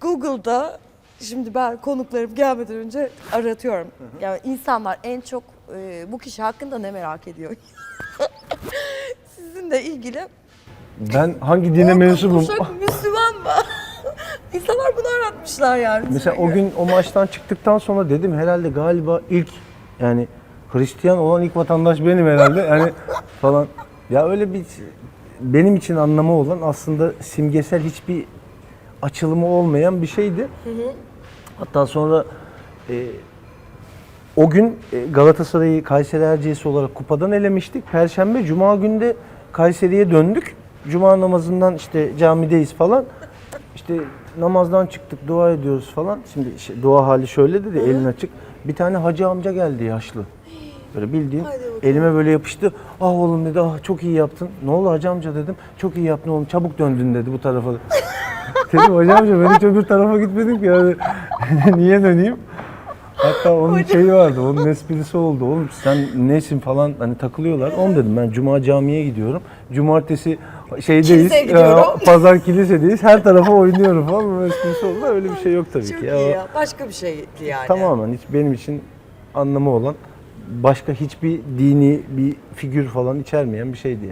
Google'da şimdi ben konuklarım gelmeden önce aratıyorum. Yani insanlar en çok e, bu kişi hakkında ne merak ediyor? Sizinle ilgili Ben hangi dine mensubum? Kuşak Müslüman mı? İnsanlar bunu aratmışlar yani. Mesela o gün o maçtan çıktıktan sonra dedim herhalde galiba ilk yani Hristiyan olan ilk vatandaş benim herhalde. Yani falan. Ya öyle bir benim için anlamı olan aslında simgesel hiçbir açılımı olmayan bir şeydi. Hatta sonra e, o gün e, Galatasaray'ı Kayseri Erciyes olarak kupadan elemiştik. Perşembe, Cuma günde Kayseri'ye döndük. Cuma namazından işte camideyiz falan. İşte namazdan çıktık, dua ediyoruz falan. Şimdi şey, dua hali şöyle dedi, elin açık. Bir tane hacı amca geldi yaşlı. Böyle bildiğin elime böyle yapıştı. Ah oğlum dedi, ah çok iyi yaptın. Ne oldu hacı amca dedim. Çok iyi yaptın oğlum, çabuk döndün dedi bu tarafa. Dedim amca ben hiç öbür tarafa gitmedim ki yani. Niye döneyim? Hatta onun şeyi vardı, onun esprisi oldu. Oğlum sen nesin falan hani takılıyorlar. On dedim ben cuma camiye gidiyorum. Cumartesi şeydeyiz, Kiliseye gidiyorum. e, pazar kilisedeyiz. Her tarafa oynuyorum falan. Onun esprisi oldu. Öyle bir şey yok tabii Çok ki. iyi ya. Başka bir şeydi yani. Tamamen hiç benim için anlamı olan başka hiçbir dini bir figür falan içermeyen bir şeydi yani.